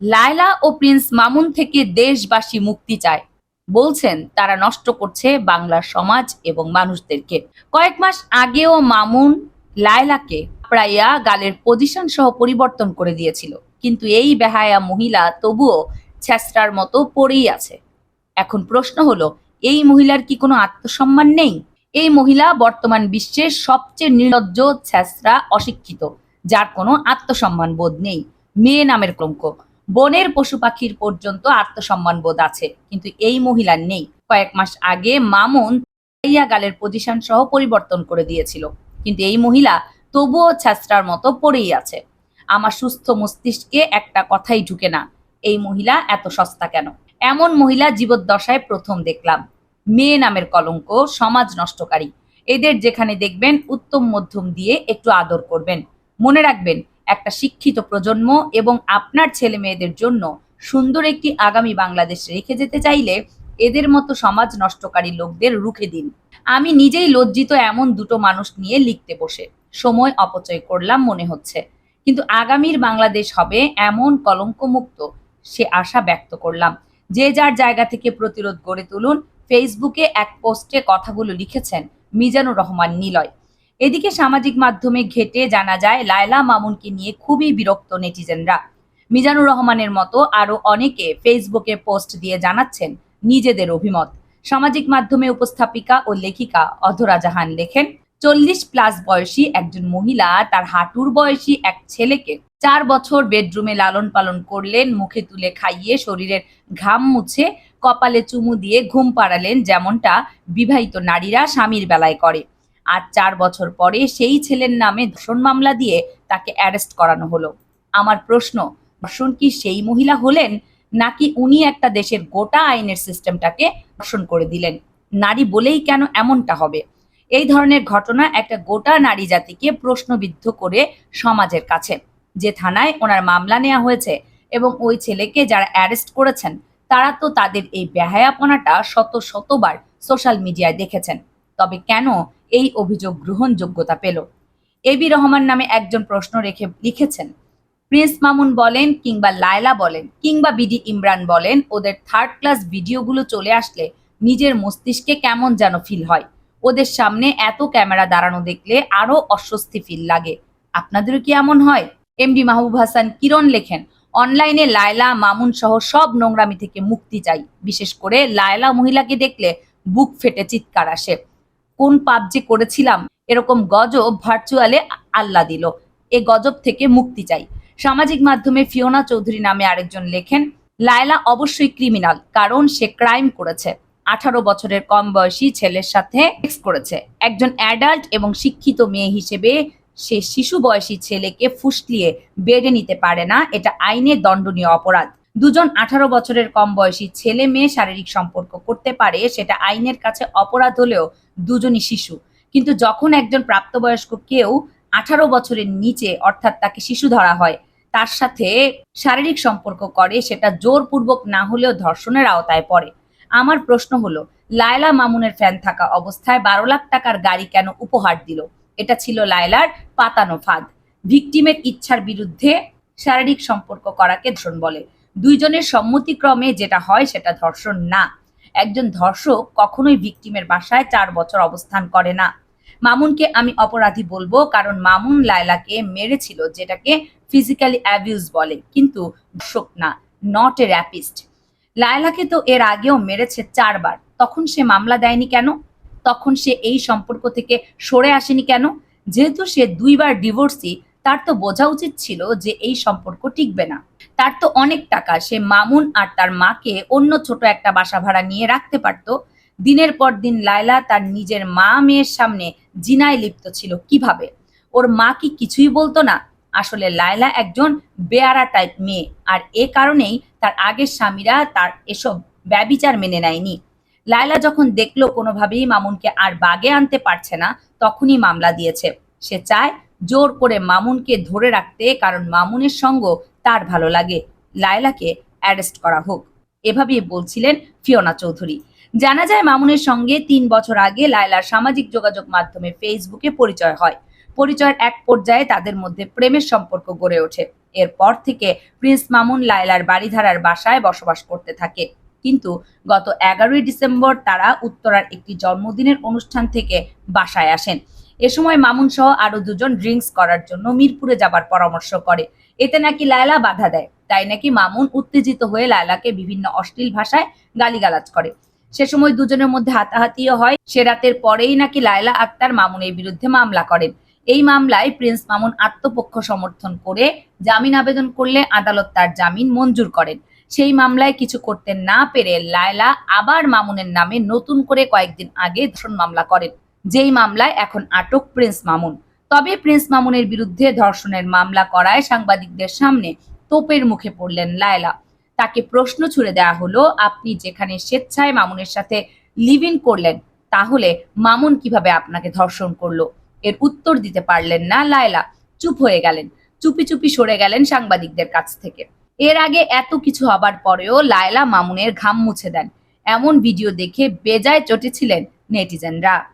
লায়লা ও Prince Mamun থেকে দেশবাসী মুক্তি চায়। বলছেন, তারা নষ্ট করছে বাংলার সমাজ এবং মানুষদেরকে। কয়েক মাস আগেও মামুন লায়লাকে প্রায়া গালের পজিশন সহ পরিবর্তন করে দিয়েছিল। কিন্তু এই বেহায়া মহিলা তবুও ছেঁচড়ার মতো পড়েই আছে। এখন প্রশ্ন হলো, এই মহিলার কি কোনো আত্মসম্মান নেই? এই মহিলা বর্তমান বিশ্বের সবচেয়ে নির্লজ্জ, ছেঁচড়া, অশিক্ষিত, যার কোনো আত্মসম্মান বোধ নেই। মেয়ে নামের কলঙ্ক বনের পশু পাখির পর্যন্ত আত্মসম্মান বোধ আছে, কিন্তু এই মহিলার নেই। কয়েক মাস আগে মামুন ইয়া গালের পজিশন সহ পরিবর্তন করে দিয়েছিল, কিন্তু এই মহিলা তবুও ছেঁচড়ার মতো পড়েই আছে। আমার সুস্থ মস্তিষ্কে একটা কথাই ঢুকে না, এই মহিলা এত সস্তা কেন? এমন মহিলা জীবদ্দশায় প্রথম দেখলাম। মেয়ে নামের কলঙ্ক, সমাজ নষ্টকারী। এদের যেখানে দেখবেন, উত্তম মধ্যম দিয়ে একটু আদর করবেন। মনে রাখবেন একটা শিক্ষিত প্রজন্ম এবং আপনার ছেলে মেয়েদের জন্য সুন্দর একটি আগামী বাংলাদেশ রেখে যেতে চাইলে এদের মতো সমাজ নষ্টকারী লোকদের রুখে দিন। আমি নিজেই লজ্জিত এমন দুটো মানুষ নিয়ে লিখতে বসে। সময় অপচয় করলাম মনে হচ্ছে। কিন্তু আগামীর বাংলাদেশ হবে এমন কলঙ্কমুক্ত, সে আশা ব্যক্ত করলাম। যে যার জায়গা থেকে প্রতিরোধ গড়ে তুলুন, ফেসবুকে এক পোস্টে কথাগুলো লিখেছেন মিজানুর রহমান নিলয়। এদিকে সামাজিক মাধ্যমে ঘেটে জানা যায়, লায়লা মামুনকে নিয়ে খুবই বিরক্ত নেটিজেনরা। মিজানুর রহমানের মতো আরও অনেকে ফেসবুকে পোস্ট দিয়ে জানাচ্ছেন নিজেদের অভিমত। সামাজিক মাধ্যমে উপস্থাপিকা ও লেখিকা অধরা জাহান লেখেন, চল্লিশ প্লাস বয়সী একজন মহিলা তার হাঁটুর বয়সী এক ছেলেকে চার বছর বেডরুমে লালন পালন করলেন, মুখে তুলে খাইয়ে শরীরের ঘাম মুছে কপালে চুমু দিয়ে ঘুম পাড়ালেন, যেমনটা বিবাহিত নারীরা স্বামীর বেলায় করে। আর চার বছর পরে সেই ছেলের নামে ধর্ষণ মামলা দিয়ে তাকে অ্যারেস্ট করানো হলো। আমার প্রশ্ন, ধর্ষণ কি সেই মহিলা হলেন নাকি উনি একটা দেশের গোটা আইনের সিস্টেমটাকে ধর্ষণ করে দিলেন? নারী বলেই কেন এমনটা হবে? এই ধরনের ঘটনা একটা গোটা নারী জাতিকে প্রশ্নবিদ্ধ করে সমাজের কাছে, যে থানায় ওনার মামলা নেওয়া হয়েছে এবং ওই ছেলেকে যারা অ্যারেস্ট করেছেন, তারা তো তাদের এই বেহায়াপনাটা শত শতবার সোশ্যাল মিডিয়ায় দেখেছেন। তবে কেন এই অভিযোগ গ্রহণযোগ্যতা পেল? এবি রহমান নামে একজন প্রশ্ন রেখে লিখেছেন, প্রিন্স মামুন বলেন কিংবা লায়লা বলেন কিংবা বিডি ইমরান বলেন, ওদের থার্ড ক্লাস ভিডিওগুলো চলে আসলে নিজের মস্তিষ্কে কেমন যেন ফিল হয়। ওদের সামনে এত ক্যামেরা দাঁড়ানো দেখলে আরও অস্বস্তি ফিল লাগে। আপনাদেরও কি এমন হয়? এমডি মাহবুব হাসান কিরণ লেখেন, অনলাইনে লায়লা, মামুন সহ সব নোংরামি থেকে মুক্তি চাই। বিশেষ করে লায়লা মহিলাকে দেখলে বুক ফেটে চিৎকার আসে। কোন পাপ যে করেছিলাম, এরকম গজব ভার্চুয়ালে আল্লাহ দিল। এ গজব থেকে মুক্তি চাই। সামাজিক মাধ্যমে ফিওনা চৌধুরী নামে আরেকজন লেখেন, লায়লা অবশ্যই ক্রিমিনাল কারণ সে ক্রাইম করেছে। আঠারো বছরের কম বয়সী ছেলের সাথে করেছে। একজন অ্যাডাল্ট এবং শিক্ষিত মেয়ে হিসেবে সে শিশু বয়সী ছেলেকে ফুসলিয়ে বেড়ে নিতে পারে না, এটা আইনে দণ্ডনীয় অপরাধ। দুজন আঠারো বছরের কম বয়সী ছেলে মেয়ে শারীরিক সম্পর্ক করতে পারে, সেটা আইনের কাছে অপরাধ হলেও দুজনই শিশু। কিন্তু যখন একজন প্রাপ্তবয়স্ক কেউ আঠারো বছরের নিচে, অর্থাৎ তাকে শিশু ধরা হয়, তার সাথে শারীরিক সম্পর্ক করে, সেটা জোরপূর্বক না হলেও ধর্ষণের আওতায় পড়ে। আমার প্রশ্ন হলো, লায়লা মামুনের ফ্যান থাকা অবস্থায় বারো লাখ টাকার গাড়ি কেন উপহার দিল? এটা ছিল লায়লার পাতানো ফাঁদ। ভিকটিমের ইচ্ছার বিরুদ্ধে শারীরিক সম্পর্ক করাকে ধর্ষণ বলে। দুইজনের সম্মতিক্রমে যেটা হয় সেটা ধর্ষণ না। একজন ধর্ষক কখনোই ভিকটিমের বাসায় চার বছর অবস্থান করে না। মামুনকে আমি অপরাধী বলব কারণ মামুন লায়লাকে মেরেছিল যেটাকে ফিজিক্যালি অ্যাবিউজ বলে, কিন্তু ধর্ষক না নট এ র্যাপিস্ট লায়লাকে তো এর আগেও মেরেছে চারবার। তখন সে মামলা দেয়নি কেন? তখন সে এই সম্পর্ক থেকে সরে আসেনি কেন? যেহেতু সে দুইবার ডিভোর্সি তার তো বোঝা উচিত ছিল যে এই সম্পর্ক টিকবে না। তার তো অনেক টাকা। সে মামুন আর তার মাকে অন্য ছোট একটা বাসা ভাড়া নিয়ে রাখতে পারত। দিনের পর দিন লায়লা তার নিজের মা মেয়ের সামনে জিনায় লিপ্ত ছিল কীভাবে? ওর মা কি কিছুই বলতো না? আসলে লায়লা একজন বেয়ারা টাইপ মেয়ে আর এ কারণেই তার আগের স্বামীরা তার এসব ব্যবিচার মেনে নেয়নি। লায়লা যখন দেখল কোনোভাবেই মামুনকে আর বাগে আনতে পারছে না, তখনই মামলা দিয়েছে। সে চায় জোর করে মামুনকে ধরে রাখতে কারণ মামুনের সঙ্গ তার ভালো লাগে। লায়লাকে অ্যারেস্ট করা হোক। এভাবেই বলছিলেন ফিওনা চৌধুরী। জানা যায় মামুনের সঙ্গে তিন বছর আগে লায়লার সামাজিক যোগাযোগ মাধ্যমে ফেসবুকে পরিচয় হয়। পরিচয়ের এক পর্যায়ে তাদের মধ্যে প্রেমের সম্পর্ক গড়ে ওঠে। এরপর থেকে প্রিন্স মামুন লায়লার বাড়িধারার বাসায় বসবাস করতে থাকে। কিন্তু গত এগারোই ডিসেম্বর তারা উত্তরার একটি জন্মদিনের অনুষ্ঠান থেকে বাসায় আসেন। এ সময় মামুন সহ আরও দুজন ড্রিঙ্কস করার জন্য মিরপুরে যাবার পরামর্শ করে। এতে নাকি লায়লা বাধা দেয়। তাই নাকি মামুন উত্তেজিত হয়ে লায়লাকে বিভিন্ন অশ্লীল ভাষায় গালিগালাজ করে। সে সময় দুজনের মধ্যে হাতাহাতিও হয়। সে রাতের পরেই নাকি লায়লা আক্তার মামুনের বিরুদ্ধে মামলা করেন। এই মামলায় প্রিন্স মামুন আত্মপক্ষ সমর্থন করে জামিন আবেদন করলে আদালত তার জামিন মঞ্জুর করেন। সেই মামলায় কিছু করতে না পেরে লায়লা আবার মামুনের নামে নতুন করে কয়েকদিন আগে ধর্ষণ মামলা করেন। যেই মামলায় এখন আটক প্রিন্স মামুন। তবে প্রিন্স মামুনের বিরুদ্ধে ধর্ষণের মামলা করায় সাংবাদিকদের সামনে তোপের মুখে পড়লেন লায়লা। তাকে প্রশ্ন ছুড়ে দেওয়া হলো, আপনি যেখানে স্বেচ্ছায় মামুনের সাথে লিভ ইন করলেন, তাহলে মামুন কীভাবে আপনাকে ধর্ষণ করল? এর উত্তর দিতে পারলেন না লায়লা। চুপ হয়ে গেলেন। চুপি চুপি সরে গেলেন সাংবাদিকদের কাছ থেকে। এর আগে এত কিছু হবার পরেও লায়লা মামুনের ঘাম মুছে দেন। এমন ভিডিও দেখে বেজায় চটেছিলেন নেটিজেনরা।